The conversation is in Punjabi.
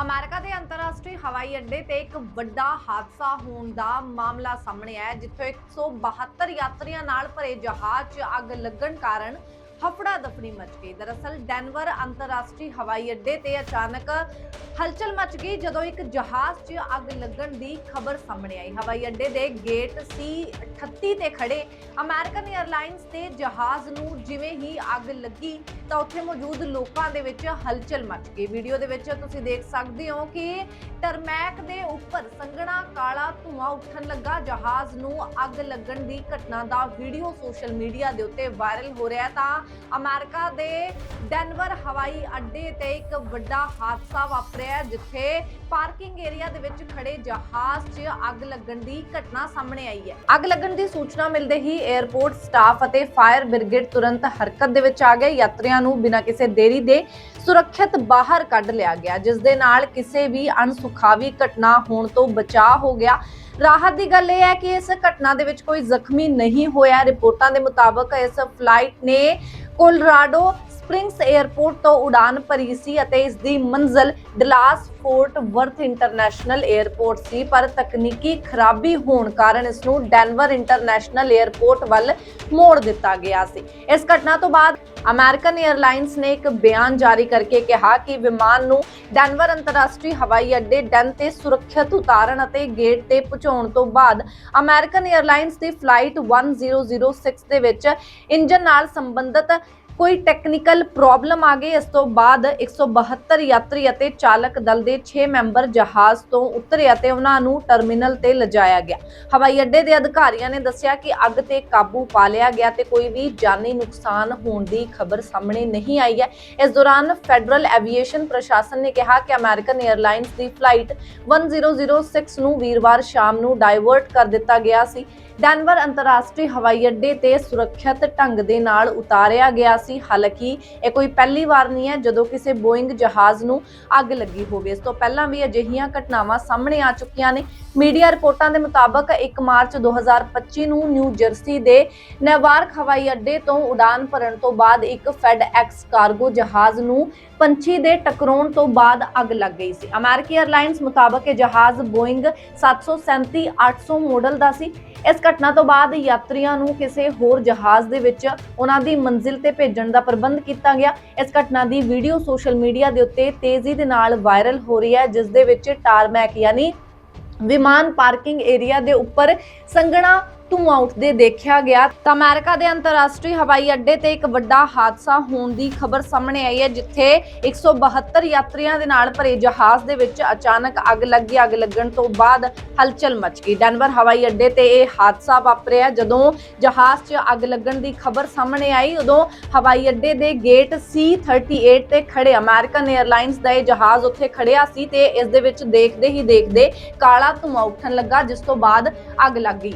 ਅਮਰੀਕਾ ਦੇ ਅੰਤਰਰਾਸ਼ਟਰੀ ਹਵਾਈ ਅੱਡੇ ਤੇ ਇੱਕ ਵੱਡਾ ਹਾਦਸਾ ਹੋਣ ਦਾ ਮਾਮਲਾ ਸਾਹਮਣੇ ਆਇਆ ਹੈ, ਜਿੱਥੇ 172 ਯਾਤਰੀਆਂ ਨਾਲ ਭਰੇ ਜਹਾਜ਼ 'ਚ ਅੱਗ ਲੱਗਣ ਕਾਰਨ ਹਫੜਾ ਦਫੜੀ ਮਚ ਗਈ। ਦਰਅਸਲ ਡੈਨਵਰ ਅੰਤਰਰਾਸ਼ਟਰੀ ਹਵਾਈ ਅੱਡੇ ਤੇ ਅਚਾਨਕ ਹਲਚਲ ਮਚ ਗਈ ਜਦੋਂ ਇੱਕ ਜਹਾਜ਼ 'ਚ ਅੱਗ ਲੱਗਣ ਦੀ ਖਬਰ ਸਾਹਮਣੇ ਆਈ। ਹਵਾਈ ਅੱਡੇ ਦੇ ਗੇਟ C38 ਤੇ ਖੜੇ ਅਮਰੀਕਨ 에ਅਰਲਾਈਨਸ ਤੇ ਜਹਾਜ਼ ਨੂੰ ਜਿਵੇਂ ਹੀ ਅੱਗ ਲੱਗੀ ਤਾਂ ਉੱਥੇ ਮੌਜੂਦ ਲੋਕਾਂ ਦੇ ਵਿੱਚ ਹਲਚਲ ਮਚ ਗਈ। ਵੀਡੀਓ ਦੇ ਵਿੱਚ ਤੁਸੀਂ ਦੇਖ ਸਕਦੇ ਹੋ ਕਿ ਟਰਮੈਕ ਦੇ ਉੱਪਰ ਸੰਘਣਾ ਕਾਲਾ ਧੂਆਂ ਉੱਠਣ ਲੱਗਾ। ਜਹਾਜ਼ ਨੂੰ ਅੱਗ ਲੱਗਣ ਦੀ ਘਟਨਾ ਦਾ ਵੀਡੀਓ ਸੋਸ਼ਲ ਮੀਡੀਆ ਦੇ ਉੱਤੇ ਵਾਇਰਲ ਹੋ ਰਿਹਾ ਤਾਂ ਅਮਰੀਕਾ ਦੇ ਡੈਨਵਰ ਹਵਾਈ ਅੱਡੇ ਤੇ ਇੱਕ ਵੱਡਾ ਹਾਦਸਾ ਵਾਪਰਿਆ ਜਿੱਥੇ ਪਾਰਕਿੰਗ ਏਰੀਆ ਦੇ ਵਿੱਚ ਖੜੇ ਜਹਾਜ਼ 'ਚ ਅੱਗ ਲੱਗਣ ਦੀ ਘਟਨਾ ਸਾਹਮਣੇ ਆਈ ਹੈ। ਅੱਗ ਲੱਗਣ ਦੀ ਸੂਚਨਾ ਮਿਲਦੇ ਹੀ 에ਅਰਪੋਰਟ ਸਟਾਫ ਅਤੇ ਫਾਇਰ ਬ੍ਰਿਗੇਡ ਤੁਰੰਤ ਹਰਕਤ ਦੇ ਵਿੱਚ ਆ ਗਏ। ਯਾਤਰੀਆਂ ਨੂੰ ਬਿਨਾਂ ਕਿਸੇ ਦੇਰੀ ਦੇ ਸੁਰੱਖਿਅਤ ਬਾਹਰ ਕੱਢ ਲਿਆ ਗਿਆ, ਜਿਸ ਦੇ ਨਾਲ ਕਿਸੇ ਵੀ ਅਣਸੁਖਾਵੀ ਘਟਨਾ ਹੋਣ ਤੋਂ ਬਚਾਅ ਹੋ ਗਿਆ। ਰਾਹਤ ਦੀ ਗੱਲ ਇਹ ਹੈ ਕਿ ਇਸ ਘਟਨਾ ਦੇ ਵਿੱਚ ਕੋਈ ਜ਼ਖਮੀ ਨਹੀਂ ਹੋਇਆ। ਰਿਪੋਰਟਾਂ ਦੇ ਮੁਤਾਬਕ ਇਸ ਫਲਾਈਟ ਨੇ ਕੋਲਰਾਡੋ ਸਪ੍ਰਿੰਗਸ 에ਅਰਪੋਰਟ ਤੋਂ ਉਡਾਨ ਭਰੀ ਸੀ ਅਤੇ ਇਸ ਦੀ ਮੰਜ਼ਲ Dallas Fort Worth International airport ਸੀ, ਪਰ ਤਕਨੀਕੀ ਖਰਾਬੀ ਹੋਣ ਕਾਰਨ ਇਸ ਨੂੰ ਡੈਨਵਰ ਇੰਟਰਨੈਸ਼ਨਲ 에ਅਰਪੋਰਟ ਵੱਲ ਮੋੜ ਦਿੱਤਾ ਗਿਆ ਸੀ। ਇਸ ਘਟਨਾ ਤੋਂ ਬਾਅਦ ਅਮਰੀਕਨ 에ਅਰਲਾਈਨਸ ਨੇ ਇੱਕ ਬਿਆਨ ਜਾਰੀ ਕਰਕੇ ਕਿਹਾ ਕਿ ਵਿਮਾਨ ਨੂੰ ਡੈਨਵਰ ਅੰਤਰਰਾਸ਼ਟਰੀ ਹਵਾਈ ਅੱਡੇ ਡਨ ਤੇ ਸੁਰੱਖਿਅਤ ਉਤਾਰਨ ਅਤੇ ਗੇਟ ਤੇ ਪਹੁੰਚਾਉਣ ਤੋਂ ਬਾਅਦ ਅਮਰੀਕਨ 에ਅਰਲਾਈਨਸ ਦੀ ਫਲਾਈਟ 1006 ਦੇ ਵਿੱਚ ਇੰਜਨ ਨਾਲ ਸੰਬੰਧਿਤ ਕੋਈ ਟੈਕਨੀਕਲ ਪ੍ਰੋਬਲਮ ਆ ਗਈ, ਇਸ ਤੋਂ ਬਾਅਦ 172 ਯਾਤਰੀ ਅਤੇ ਚਾਲਕ ਦਲ ਦੇ 6 ਮੈਂਬਰ ਜਹਾਜ਼ ਤੋਂ ਉਤਰੇ ਅਤੇ ਉਹਨਾਂ ਨੂੰ ਟਰਮੀਨਲ ਤੇ ਲਿਜਾਇਆ ਗਿਆ। ਹਵਾਈ ਅੱਡੇ ਦੇ ਅਧਿਕਾਰੀਆਂ ਨੇ ਦੱਸਿਆ ਕਿ ਅੱਗ ਤੇ ਕਾਬੂ ਪਾ ਲਿਆ ਗਿਆ ਤੇ ਕੋਈ ਵੀ ਜਾਨੀ ਨੁਕਸਾਨ ਹੋਣ ਦੀ ਖਬਰ ਸਾਹਮਣੇ ਨਹੀਂ ਆਈ ਹੈ। ਇਸ ਦੌਰਾਨ ਫੈਡਰਲ ਐਵੀਏਸ਼ਨ ਪ੍ਰਸ਼ਾਸਨ ਨੇ ਕਿਹਾ ਕਿ ਅਮਰੀਕਨ 에ਅਰਲਾਈਨਸ ਦੀ ਫਲਾਈਟ 1006 ਨੂੰ ਵੀਰਵਾਰ ਸ਼ਾਮ ਨੂੰ ਡਾਇਵਰਟ ਕਰ ਦਿੱਤਾ ਗਿਆ ਸੀ। ਡੈਨਵਰ ਅੰਤਰਰਾਸ਼ਟਰੀ ਹਵਾਈ ਅੱਡੇ ਤੇ ਸੁਰੱਖਿਅਤ ਢੰਗ ਦੇ ਨਾਲ ਉਤਾਰਿਆ ਗਿਆ ਸੀ। ਹਾਲਾਂਕਿ ਇਹ ਕੋਈ ਪਹਿਲੀ ਵਾਰ ਨਹੀਂ ਹੈ ਜਦੋਂ ਕਿਸੇ ਬੋਇੰਗ ਜਹਾਜ਼ ਨੂੰ ਅੱਗ ਲੱਗੀ ਹੋਵੇ। ਇਸ ਤੋਂ ਪਹਿਲਾਂ ਵੀ ਅਜਿਹੀਆਂ ਘਟਨਾਵਾਂ ਸਾਹਮਣੇ ਆ ਚੁੱਕੀਆਂ ਨੇ। ਮੀਡੀਆ ਰਿਪੋਰਟਾਂ ਦੇ ਮੁਤਾਬਕ 1 ਮਾਰਚ 2025 ਨੂੰ ਨਿਊ ਜਰਸੀ ਦੇ ਨੈਵਾਰਕ ਹਵਾਈ ਅੱਡੇ ਤੋਂ ਉਡਾਨ ਭਰਨ ਤੋਂ ਬਾਅਦ ਇੱਕ ਫੈਡ ਐਕਸ ਕਾਰਗੋ ਜਹਾਜ਼ ਨੂੰ ਪੰਛੀ ਦੇ ਟਕਰਾਉਣ ਤੋਂ ਬਾਅਦ ਅੱਗ ਲੱਗ ਗਈ ਸੀ। ਅਮਰੀਕੀ 에ਅਰਲਾਈਨਸ ਮੁਤਾਬਕ ਇਹ ਜਹਾਜ਼ ਬੋਇੰਗ 737 800 ਮਾਡਲ ਦਾ ਸੀ। ਇਸ ਘਟਨਾ ਤੋਂ ਬਾਅਦ ਯਾਤਰੀਆਂ ਨੂੰ ਕਿਸੇ ਹੋਰ ਜਹਾਜ਼ ਦੇ ਵਿੱਚ ਉਹਨਾਂ ਦੀ ਮੰਜ਼ਿਲ ਤੇ ਭੇਜਣ ਦਾ ਪ੍ਰਬੰਧ ਕੀਤਾ ਗਿਆ। ਇਸ ਘਟਨਾ ਦੀ ਵੀਡੀਓ ਸੋਸ਼ਲ ਮੀਡੀਆ ਦੇ ਉੱਤੇ ਤੇਜ਼ੀ ਦੇ ਨਾਲ ਵਾਇਰਲ ਹੋ ਰਹੀ ਹੈ, ਜਿਸ ਦੇ ਵਿੱਚ ਟਾਰਮੈਕ ਯਾਨੀ ਵਿਮਾਨ ਪਾਰਕਿੰਗ ਏਰੀਆ ਦੇ ਉੱਪਰ ਸੰਘਣਾ ਧੂਆਂ ਉੱਠਦੇ ਦੇਖਿਆ ਗਿਆ ਤਾਂ ਅਮਰੀਕਾ ਦੇ ਅੰਤਰਰਾਸ਼ਟਰੀ ਹਵਾਈ ਅੱਡੇ ਤੇ ਇੱਕ ਵੱਡਾ ਹਾਦਸਾ ਹੋਣ ਦੀ ਖਬਰ ਸਾਹਮਣੇ ਆਈ ਹੈ, ਜਿੱਥੇ 172 ਯਾਤਰੀਆਂ ਦੇ ਨਾਲ ਭਰੇ ਜਹਾਜ਼ ਦੇ ਵਿੱਚ ਅਚਾਨਕ ਅੱਗ ਲੱਗੀ। ਅੱਗ ਲੱਗਣ ਤੋਂ ਬਾਅਦ ਹਲਚਲ ਮਚ ਗਈ। ਡੈਨਵਰ ਹਵਾਈ ਅੱਡੇ ਤੇ ਇਹ ਹਾਦਸਾ ਵਾਪਰਿਆ। ਜਦੋਂ ਜਹਾਜ਼ 'ਚ ਅੱਗ ਲੱਗਣ ਦੀ ਖਬਰ ਸਾਹਮਣੇ ਆਈ, ਉਦੋਂ ਹਵਾਈ ਅੱਡੇ ਦੇ ਗੇਟ C38 ਤੇ ਖੜੇ ਅਮਰੀਕਨ 에ਅਰਲਾਈਨਸ ਦਾ ਇਹ ਜਹਾਜ਼ ਉੱਥੇ ਖੜਿਆ ਸੀ ਤੇ ਇਸ ਦੇ ਵਿੱਚ ਦੇਖਦੇ ਹੀ ਦੇਖਦੇ ਕਾਲਾ ਧੂੰਆਂ ਉੱਠਣ ਲੱਗਾ, ਜਿਸ ਤੋਂ ਬਾਅਦ ਅੱਗ ਲੱਗ ਗਈ।